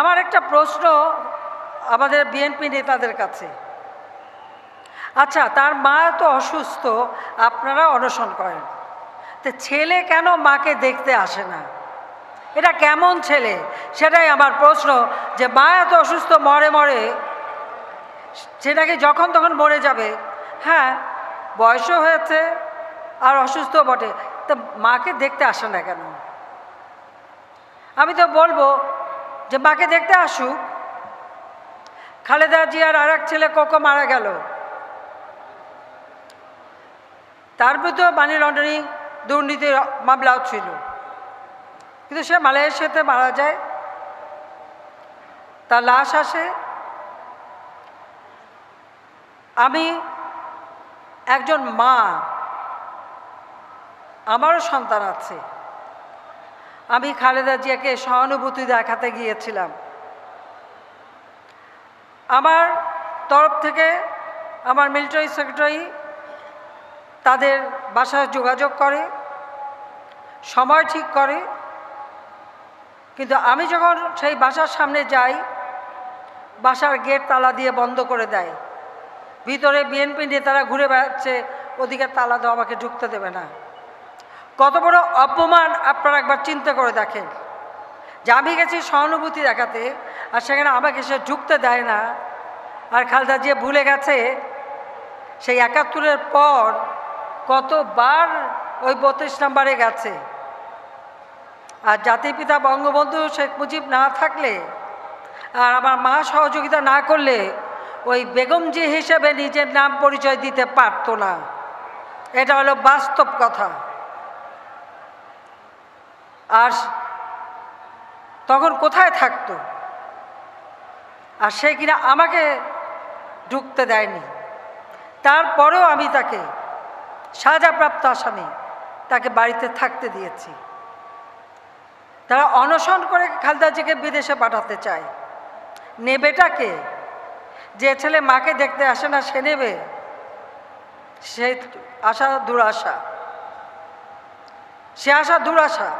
আমার একটা প্রশ্ন আমাদের বিএনপি নেতাদের কাছে। আচ্ছা তার মা তো অসুস্থ, আপনারা অনশন করেন। তো ছেলে কেন মাকে দেখতে আসে না? এটা কেমন ছেলে? সেটাই আমার প্রশ্ন যে মা এত অসুস্থ, মরে মরে সেটাকে যখন তখন মরে যাবে। হ্যাঁ বয়সও হয়েছে আর অসুস্থ বটে। তা মাকে দেখতে আসে না কেন? আমি তো বলব যে মাকে দেখতে আসুক, খালেদা জিয়ার আর ছেলে কোকো মারা গেল। তার ভিতরে মানি লন্ডারিং দুর্নীতির মামলাও ছিল। কিন্তু সে মালয়েশিয়াতে মারা যায়। তার লাশ আসে। আমি একজন মা। আমারও সন্তান আছে। আমি খালেদা জিয়াকে সহানুভূতি দেখাতে গিয়েছিলাম। আমার তরফ থেকে আমার মিলিটারি সেক্রেটারি তাদের বাসায় যোগাযোগ করে, সময় ঠিক করে। কিন্তু আমি যখন সেই বাসার সামনে যাই, বাসার গেট তালা দিয়ে বন্ধ করে দেয়। ভিতরে বিএনপি নেতারা ঘুরে বেড়াচ্ছে, ওদিকে তালা দেওয়া আমাকে ঢুকতে দেবে না। কত বড় অপমান আপনারা একবার চিন্তা করে দেখেন। যে আমি গেছি সহানুভূতি দেখাতে, আর সেখানে আমাকে সে ঢুকতে দেয় না। আর খালদা জিয়া ভুলে গেছে, সেই একাত্তরের পর কতবার ওই বত্রিশ নাম্বারে গেছে। আর জাতির পিতা বঙ্গবন্ধু শেখ মুজিব না থাকলে, আর আমার মা সহযোগিতা না করলে, ওই বেগমজি হিসেবে নিজের নাম পরিচয় দিতে পারতো না। এটা হলো বাস্তব কথা। তখন কোথায় থাকতো? আর সে কিনা আমাকে ঢুকতে দেয়নি। তারপরেও আমি তাকে সাজাপ্রাপ্ত আসামি তাকে বাড়িতে থাকতে দিয়েছি। তারা অনশন করে খালদাজিকে বিদেশে পাঠাতে চায়। নেবেটাকে, যে ছেলে মাকে দেখতে আসে না, সে নেবে। সে আশা দুরাশা। সে আশা দুরাশা।